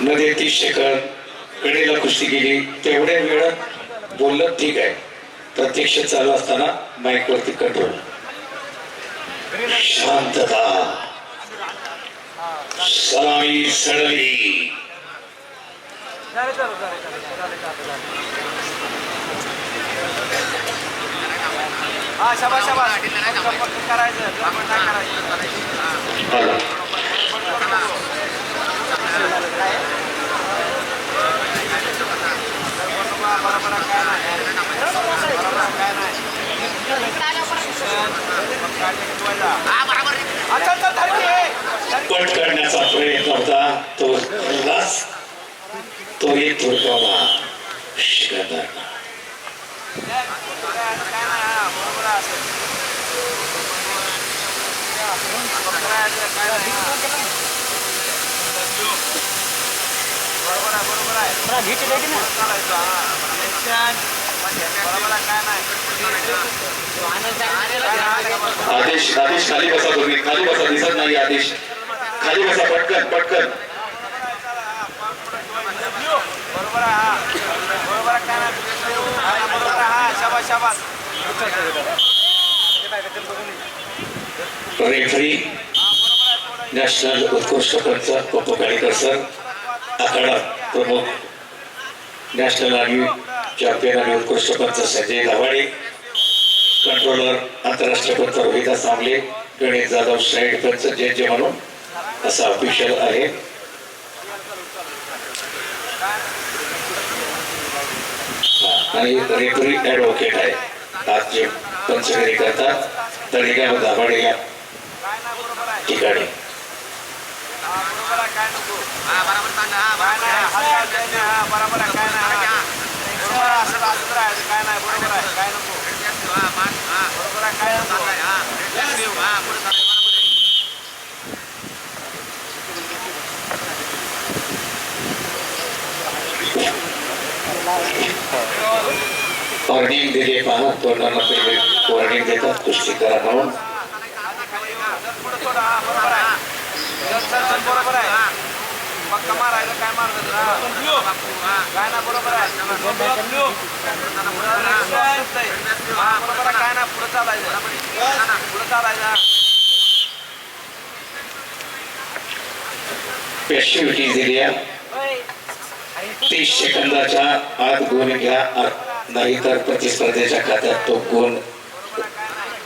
मध्ये तीस सेकंद कडेला कुस्ती केली. तेवढ्या वेळात बोललं ठीक आहे. प्रत्यक्ष चालू असताना माईक वरती कंट्रोल शांतता. सलामी सडली. हा करायचं? पट करण्याचा प्रयत्न होता. तो लाच तो एक थोडकावा शिकणार काय नाही. बरोबर आहे बरोबर आहे मला काय हा. बरोबर चालायचं, बरोबर काय नाही आदेश आदेश खाली बसा तुम्ही खाली बसा दिसत नाही आदेश खाली बसा पटकन पटकन बरोबर आहे बरोबर काय नाही बरोबर हा शाबास शाबास रेफरी नॅशनल उत्कृष्ट पंच पप्पू सर आखाडा प्रमुख नॅशनल आणि चॅम्पियन आणि उत्कृष्ट पंच संजय दाभाडे कंट्रोलर आंतरराष्ट्रीय पंच रोहिता सांबले गणेश जाधव साईड पंच जे म्हणून असा ऑफिशियल आहे. आणि रेफरी ॲडव्होकेट आहे. आज जे पंचगिरी करतात तळेगाव दाभाडे या काय ठिकाणी. बरोबर आहे काय नको काय नाही हात काय द्यायचं नाही, हा बरोबर आहे काय नाही हा. बरोबर आहे असं असं राहायचं काय नाही बरोबर आहे काय नको बरोबर आहे काय नको वॉर्निंग दिली पहा तोंडाला पहिले वॉर्निंग देतात कुस्ती करा म्हणून जर पुढं थोडं हा बरोबर आहे. पक्का मारायचं काय हा. काय ना बरोबर आहे. बरोबर आहे. काय ना पुढं चालायचं पुढं चालायचं तीस सेकंदाच्या आत गुण घ्या. नाहीतर प्रतिस्पर्धेच्या खात्यात तो गुण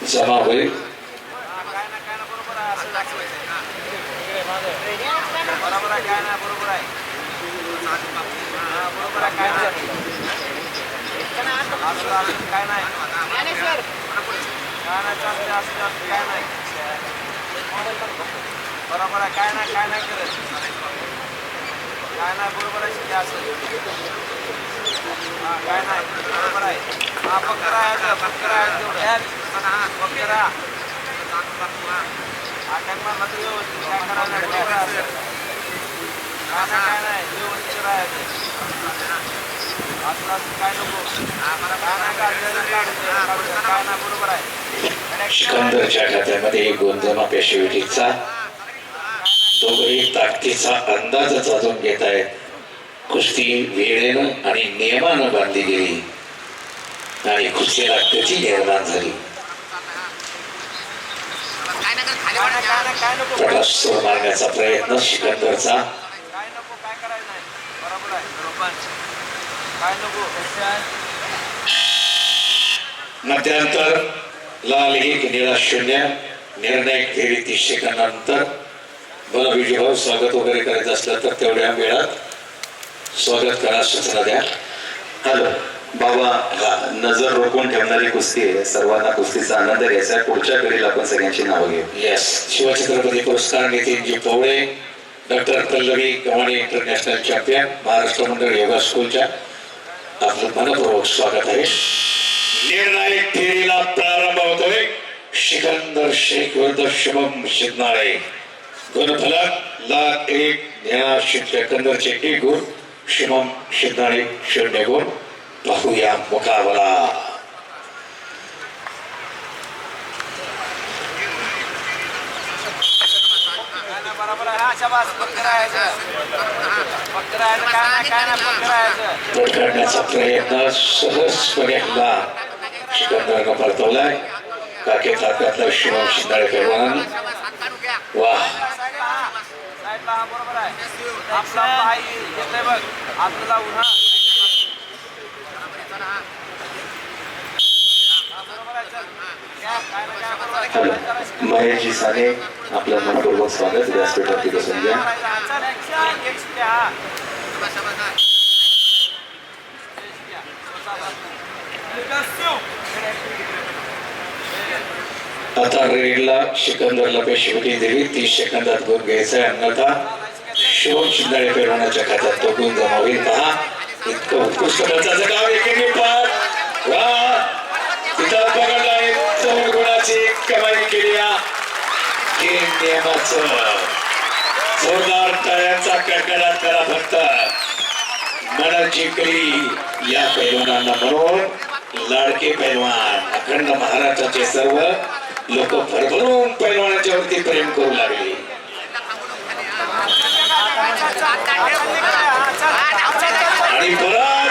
जमा होईल हा, काय ना काय ना बरोबर आहे असं दाखवायचं बरोबर आहे काय ना बरोबर आहे हा बरोबर आहे काय नाही असं असं काय नाही काय नाही चालते असं जास्त काय नाही बरोबर आहे काय नाही काय नाही करत काय नाही बरोबर आहे शिके असं हा काय नाही बरोबर आहे हा फक्त राहायचं फक्त राहायचं तेवढं फक्त राहा हा काय म्हणलं तर व्यवस्थित काय करायला सिकंदरच्या खात्यामध्ये जमा पॅशिव्हिटीचा दोघंही ताकदीचा अंदाजच अजून घेत आहेत. कुस्ती वेळेनं आणि नियमानं बांधली गेली. आणि कुस्तीला गती निर्माण झाली. मारण्याचा प्रयत्न सिकंदरचा काय नको काय करायचं नाही बरोबर आहे बरोबर काय नको लाल एक निळा शून्य. निर्णायक फेरी तीस सेकंदानंतर. बरं विजयभाऊ स्वागत वगैरे करायचं असलं तर तेवढ्या वेळात स्वागत करा सूचना द्या. हॅलो बाबा हा नजर रोखून ठेवणारी कुस्ती आहे. सर्वांना कुस्तीचा आनंद घ्यायचा पुढच्या पिढीला आपण सगळ्यांची नावं घेऊ. येस शिवछत्रपती पुरस्कार Nitinji Pawale doctor Pallavi Gavhane international champion Maharashtra मंडळ योगा स्कूलच्या आपलं मनपूर्वक स्वागत आहे. निर्णायक फेरीला प्रारंभ होतोय. सिकंदर शेख विरुद्ध शुभम शिंदनाळे. गुणफलक ला एक निळा सिकंदरचे एक गुण शुभम शिंदनाळे शून्य गुण. पाहूया मुकाबला काय नाही बरोबर आहे हा शाबास फक्त राहायचं फक्त राहायचं काय नाही काय नाही फक्त राहायचं पट काढण्याचा प्रयत्न सहजपणे हल्ला सिकंदरनं परतवलाय काके ताकदला शिवम शिंदाळे पैलवान वा बरोबर आहे. आपला पाय येतंय बघ. आपलं जाऊन हा हा, बरोबर आहे, चल. घ्या, काय नाही, काय बरोबर आहे. काय करायचं? महेशजी साने आपलं मनपूर्वक स्वागत. व्यासपीठावरती बसून घ्या आता रेडला सिकंदरला पेशीवटी दिली. तीस सेकंदात गुण घ्यायचा आहे अन्यथा. शिवम शिंदाळे पैलवानाच्या खात्यात तो गुण जमा पहा इतकं उत्कृष्ट प्रकारचं काम एकेरी पार. वा. तिथं पकडला एक दोन गुणाची कमाई केली हा. जोरदार टाळ्यांचा कडकडाट करा फक्त मनाची करी या पैलवानांना म्हणून लाडके पैलवान अखंड महाराष्ट्राचे सर्व लोक भरभरून पैलवानाच्या वरती प्रेम करू लागले आणि परत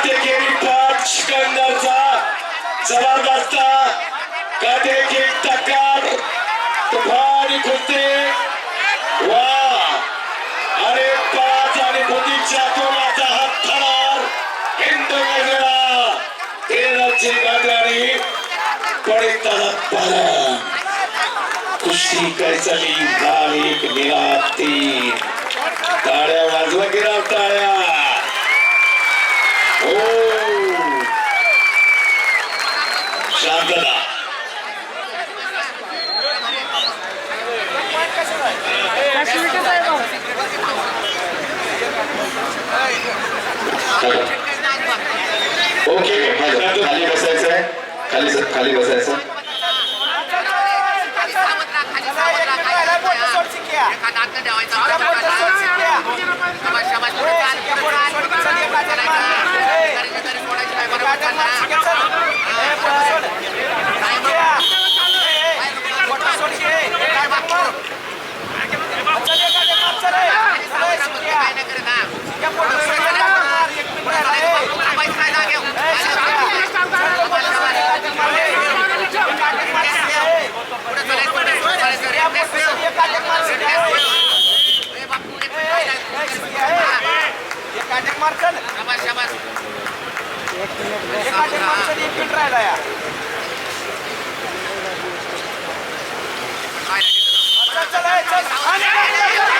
कुस्ती काय चाली लाल एक निळा तीन. टाळ्या वाजवा गिराव टाळ्या? हो. शांतता. हो. ओके खाली बसायचं आहे खाली खाली बसायचं मार्चल एक मिनिट राहिला या चल चल ए, चल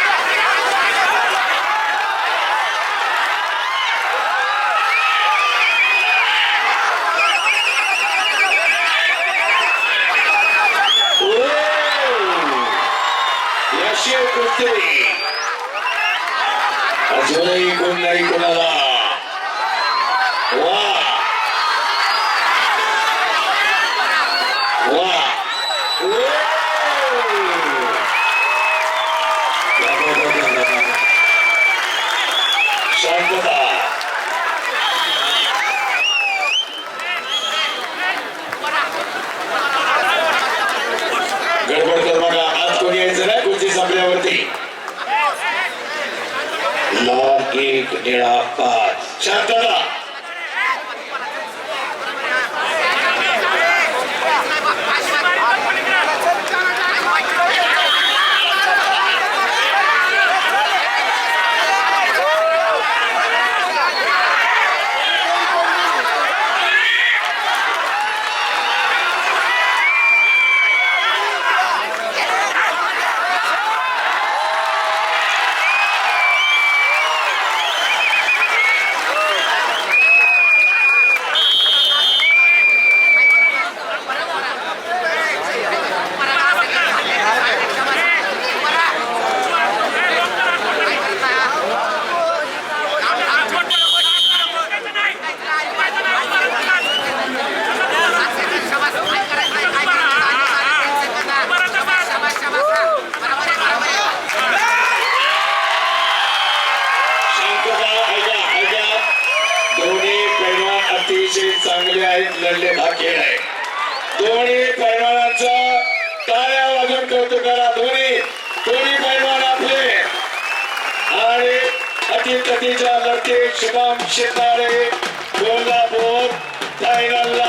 यशीव कुस्ती अजूनही कोण नाही कोणाला वा वा ओ! शांतता गडबड कर बघा आज कोणी यायचं नाही कुस्ती संपल्यावरती लाल एक निळा पाच अतिशय चांगले आहेत लढले हा आहे दोन्ही पैलवानांचा काळ्या वाजून कौतुक करा. दोन्ही दोन्ही पैमान आपले. आणि अति लढतीत शुभम शेतारे कोल्हापूर फायनल